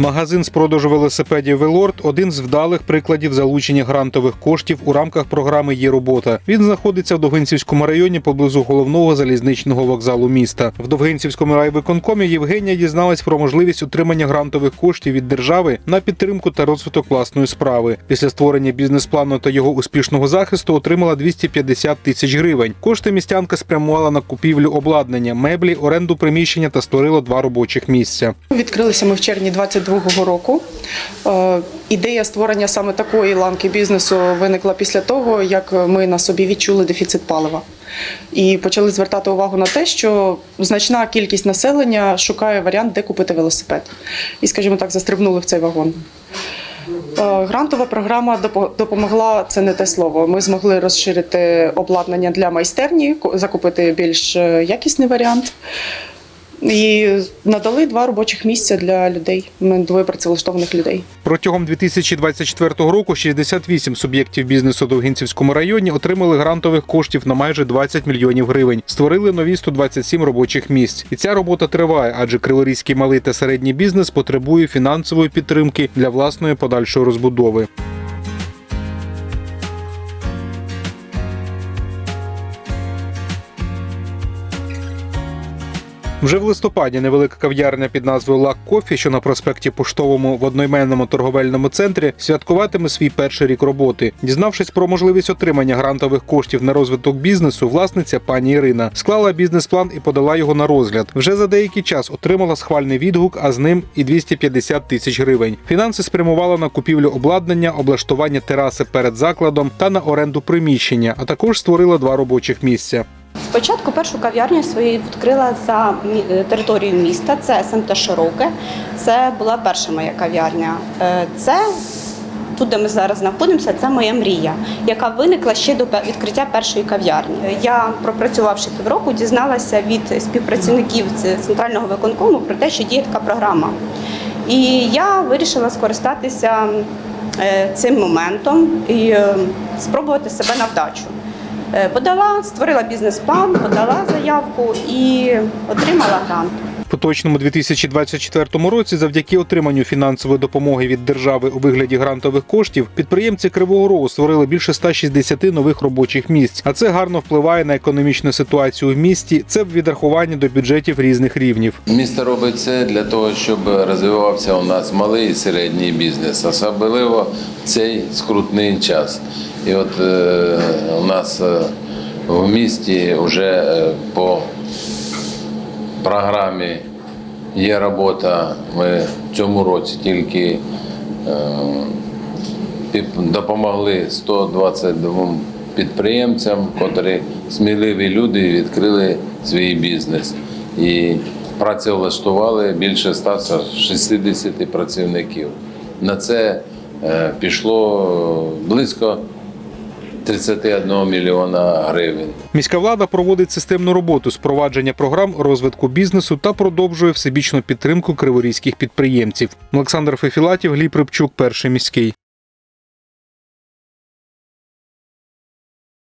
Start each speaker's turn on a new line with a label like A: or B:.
A: Магазин з продажу велосипедів Велорд один з вдалих прикладів залучення грантових коштів у рамках програми Є робота. Він знаходиться в Довгинцівському районі поблизу головного залізничного вокзалу міста. В Довгинцівському райвиконкомі Євгенія дізналась про можливість отримання грантових коштів від держави на підтримку та розвиток власної справи. Після створення бізнес-плану та його успішного захисту отримала 250 тисяч гривень. Кошти містянка спрямувала на купівлю обладнання, меблі, оренду приміщення та створила два робочих місця.
B: Відкрилися ми в червні 22-го року. Е, Ідея створення саме такої ланки бізнесу виникла після того, як ми на собі відчули дефіцит палива. І почали звертати увагу на те, що значна кількість населення шукає варіант, де купити велосипед. І, скажімо так, застрибнули в цей вагон. Е, Грантова програма допомогла це не те слово. Ми змогли розширити обладнання для майстерні, закупити більш е, якісний варіант. І надали два робочих місця для людей. Ми двоє працевлаштованих людей.
A: Протягом 2024 року 68 суб'єктів бізнесу у Довгинцівському районі отримали грантових коштів на майже 20 мільйонів гривень. Створили нові 127 робочих місць. І ця робота триває, адже криворізький малий та середній бізнес потребує фінансової підтримки для власної подальшої розбудови. Вже в листопаді невелика кав'ярня під назвою Лак Кофі, що на проспекті Поштовому в одноіменному торговельному центрі, святкуватиме свій перший рік роботи. Дізнавшись про можливість отримання грантових коштів на розвиток бізнесу, власниця пані Ірина склала бізнес-план і подала його на розгляд. Вже за деякий час отримала схвальний відгук, а з ним і 250 тисяч гривень. Фінанси спрямувала на купівлю обладнання, облаштування тераси перед закладом та на оренду приміщення, а також створила два робочих місця.
C: Спочатку першу кав'ярню свою відкрила за е, територією міста. Це СМТ Широке. Це була перша моя кав'ярня. Е, Це тут, де ми зараз знаходимося, це моя мрія, яка виникла ще до відкриття першої кав'ярні. Я, пропрацювавши півроку, дізналася від співпрацівників центрального виконкому про те, що діє така програма. І я вирішила скористатися е, цим моментом і спробувати себе на вдачу. Е, Подала, створила бізнес-план, подала заявку і отримала грант.
A: В поточному 2024 році, завдяки отриманню фінансової допомоги від держави у вигляді грантових коштів, підприємці Кривого Рогу створили більше 160 нових робочих місць. А це гарно впливає на економічну ситуацію в місті. Це відрахування до бюджетів різних рівнів.
D: Місто робить це для того, щоб розвивався у нас малий і середній бізнес, особливо в цей скрутний час. І от е, у нас е, в місті вже е, по програмі є робота. Ми в цьому році тільки допомогли 122 підприємцям, котрі сміливі люди відкрили свій бізнес. І працевлаштували більше 160 працівників. На це пішло близько 31 мільйона гривень.
A: Міська влада проводить системну роботу з провадження програм розвитку бізнесу та продовжує всебічну підтримку криворізьких підприємців. Олександр Фефілатів, Гліб Рибчук, перший міський.